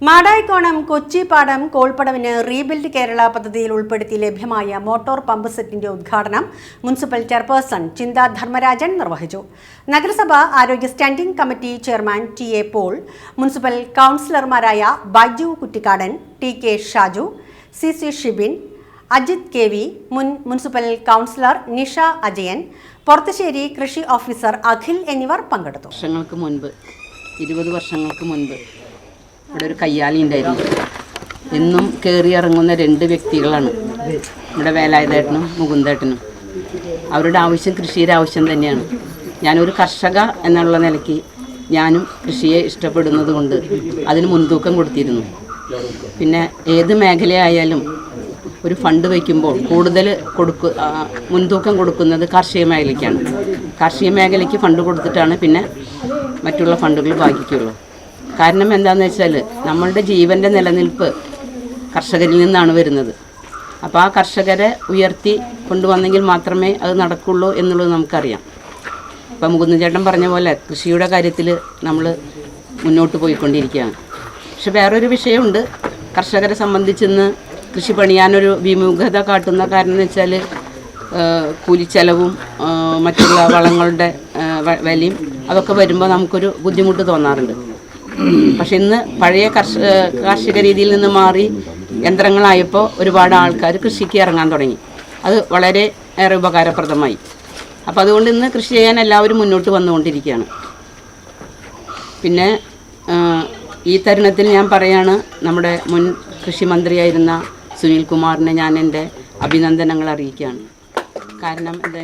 മാടായിക്കോണം കൊച്ചിപ്പാടം കോൾപ്പടവിന് റീബിൽഡ് കേരള പദ്ധതിയിൽ ഉൾപ്പെടുത്തി ലഭ്യമായ മോട്ടോർ പമ്പ് സെറ്റിന്റെ ഉദ്ഘാടനം മുനിസിപ്പൽ ചെയർപേഴ്സൺ ചിന്ത ധർമ്മരാജൻ നിർവഹിച്ചു. നഗരസഭ ആരോഗ്യ standing committee chairman T A Paul municipal കൗൺസിലർമാരായ Baiju Kuttikkadan T K Shaju C C Shibin Ajith K V മുൻ മുനിസിപ്പൽ കൗൺസിലർ നിഷ അജയൻ പുറത്തുശ്ശേരി കൃഷി ഓഫീസർ അഖിൽ എന്നിവർ പങ്കെടുത്തു. വർഷങ്ങൾക്ക് മുൻപ് ഇരുപത് വർഷങ്ങൾക്ക് മുൻപ് ഇവിടെ ഒരു കയ്യാലി ഉണ്ടായിരുന്നു. എന്നും കയറി ഇറങ്ങുന്ന രണ്ട് വ്യക്തികളാണ്. ഇവിടെ വേലായുധേട്ടനും മുകുന്ദേട്ടനും. അവരുടെ ആവശ്യം കൃഷിയുടെ ആവശ്യം തന്നെയാണ്. ഞാനൊരു കർഷക എന്നുള്ള നിലയ്ക്ക് ഞാനും കൃഷിയെ ഇഷ്ടപ്പെടുന്നത് കൊണ്ട് അതിന് മുൻതൂക്കം കൊടുത്തിരുന്നു. പിന്നെ ഏത് മേഖലയായാലും ഒരു ഫണ്ട് വയ്ക്കുമ്പോൾ കൂടുതൽ കൊടുക്കു മുൻതൂക്കം കൊടുക്കുന്നത് കാർഷിക മേഖലയ്ക്കാണ്. കാർഷിക മേഖലയ്ക്ക് ഫണ്ട് കൊടുത്തിട്ടാണ് പിന്നെ മറ്റുള്ള ഫണ്ടുകൾ ബാക്കിക്കുള്ളൂ. കാരണം എന്താണെന്ന് വെച്ചാൽ നമ്മളുടെ ജീവന്റെ നിലനിൽപ്പ് കർഷകരിൽ നിന്നാണ് വരുന്നത്. അപ്പോൾ ആ കർഷകരെ ഉയർത്തി കൊണ്ടുവന്നെങ്കിൽ മാത്രമേ അത് നടക്കുള്ളൂ എന്നുള്ളത് നമുക്കറിയാം. ഇപ്പം മുകുന്ദൻ ചേട്ടൻ പറഞ്ഞ പോലെ കൃഷിയുടെ കാര്യത്തിൽ നമ്മൾ മുന്നോട്ട് പോയിക്കൊണ്ടിരിക്കുകയാണ്. പക്ഷെ വേറൊരു വിഷയമുണ്ട്. കർഷകരെ സംബന്ധിച്ചിന്ന് കൃഷി പണിയാനൊരു വിമുഖത കാട്ടുന്ന കാരണം എന്ന് വെച്ചാൽ കൂലിച്ചെലവും മറ്റുള്ള വളങ്ങളുടെ വിലയും അതൊക്കെ വരുമ്പോൾ നമുക്കൊരു ബുദ്ധിമുട്ട് തോന്നാറുണ്ട്. പക്ഷെ ഇന്ന് പഴയ കർഷക കാർഷിക രീതിയിൽ നിന്ന് മാറി യന്ത്രങ്ങളായപ്പോൾ ഒരുപാട് ആൾക്കാർ കൃഷിക്ക് ഇറങ്ങാൻ തുടങ്ങി. അത് വളരെ ഏറെ ഉപകാരപ്രദമായി. അപ്പോൾ അതുകൊണ്ട് ഇന്ന് കൃഷി ചെയ്യാൻ എല്ലാവരും മുന്നോട്ട് വന്നുകൊണ്ടിരിക്കുകയാണ്. പിന്നെ ഈ തരുണത്തിൽ ഞാൻ പറയാണ് നമ്മുടെ മുൻ കൃഷി മന്ത്രിയായിരുന്ന സുനിൽ കുമാറിനെ ഞാൻ എന്റെ അഭിനന്ദനങ്ങൾ അറിയിക്കുകയാണ്. കാരണം എന്താ